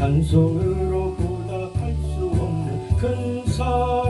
찬송으로 보답할 수 없는 큰 사랑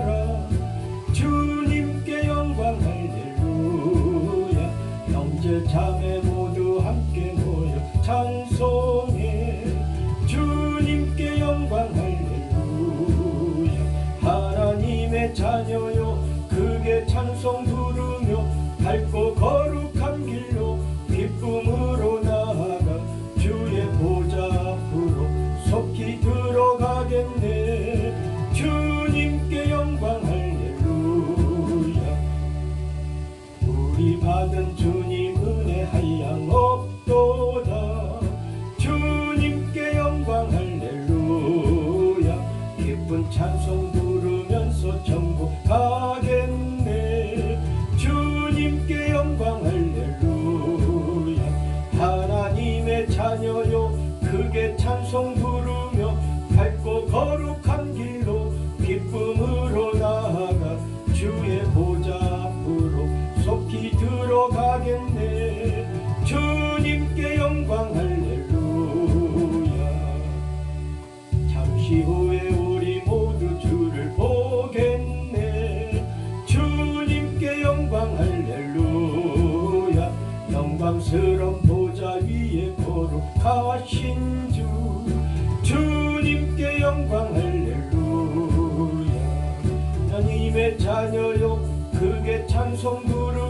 속히 들어가겠네. 주님께 영광 할렐루야. 잠시 후에 우리 모두 주를 보겠네. 주님께 영광 할렐루야. 영광스러운 보좌 위에 거룩하신 주. 주님께 영광 할렐루야. 하나님의 자녀요. 크게 찬송 부르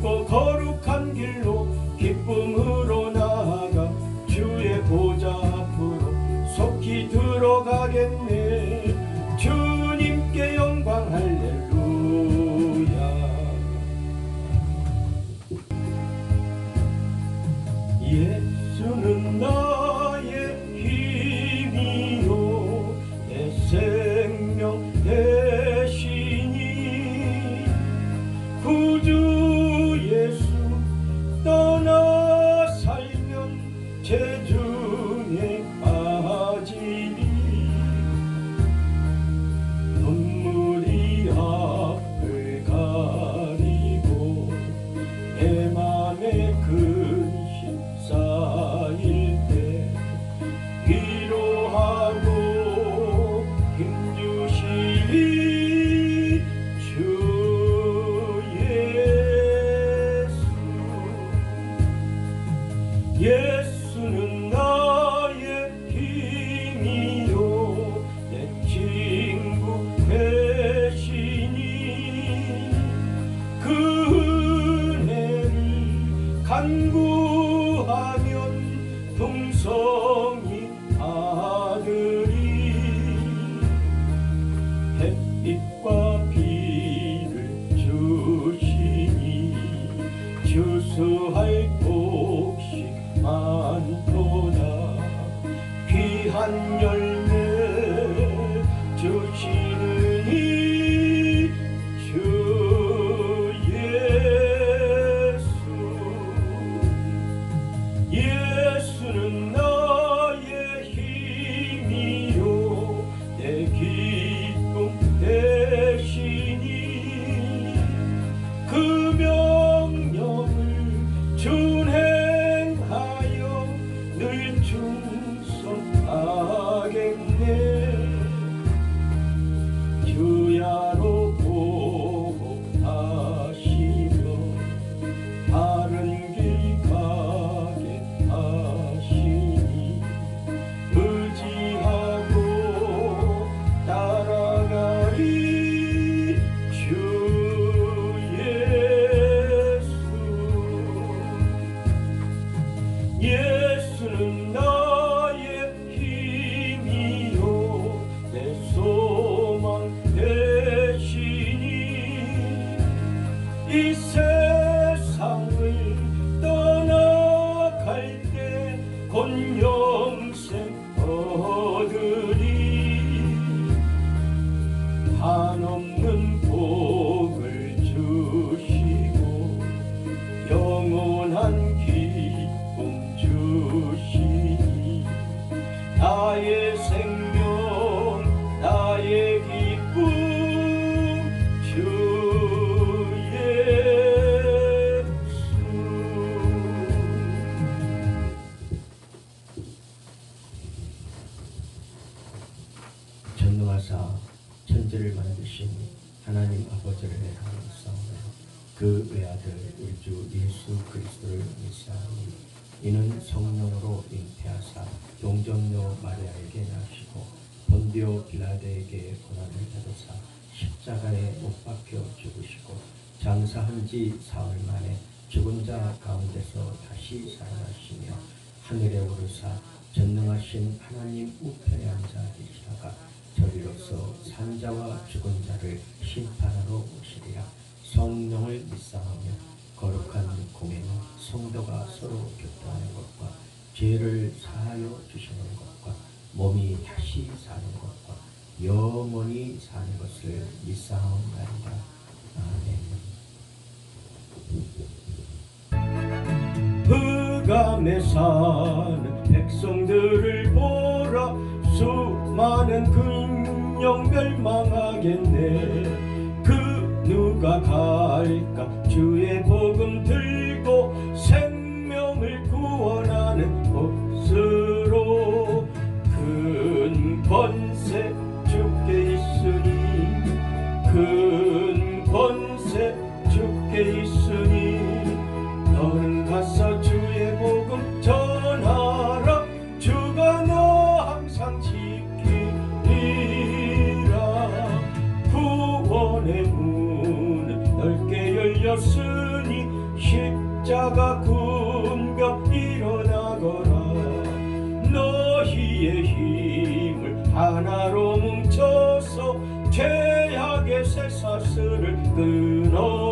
밝고 거룩한 길로 기쁨으로 나아가 주의 보좌 앞으로 속히 들어가겠네. 주님께 영광 할렐루야. 예수는 나 살 그 외아들 우리 주 예수 그리스도를 믿사오니 이는 성령으로 잉태하사 동정녀 마리아에게 나시고 본디오 빌라데에게 고난을 받으사 십자가에 못 박혀 죽으시고 장사한 지 사흘 만에 죽은 자 가운데서 다시 살아나시며 하늘에 오르사 전능하신 하나님 우편에 앉아 계시다가 저리로서 산자와 죽은 자를 심판하러 오시리라 성령을 믿사하며 거룩한 공예는 성도가 서로 교통하는 것과 죄를 사하여 주시는 것과 몸이 다시 사는 것과 영원히 사는 것을 믿사하옵나이다 아멘. 흑암에 사는 백성들을 보라. 수많은 근영 멸망하겠네 주의 복 넓게 열렸으니 십자가 군병 일어나거라. 너희의 힘을 하나로 뭉쳐서 죄악의 쇠사슬을 끊어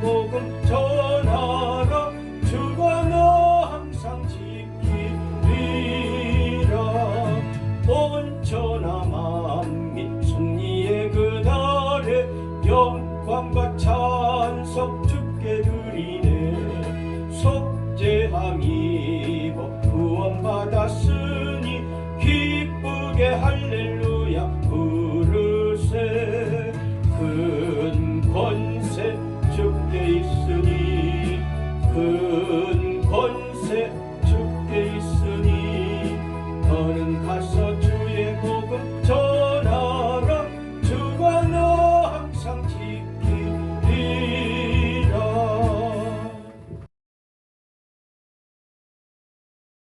복음 전하라. 주가 너 항상 지키리라. 온 천하 만민 승리의 그날에 영광과 찬송 주께 드리네. 속죄함이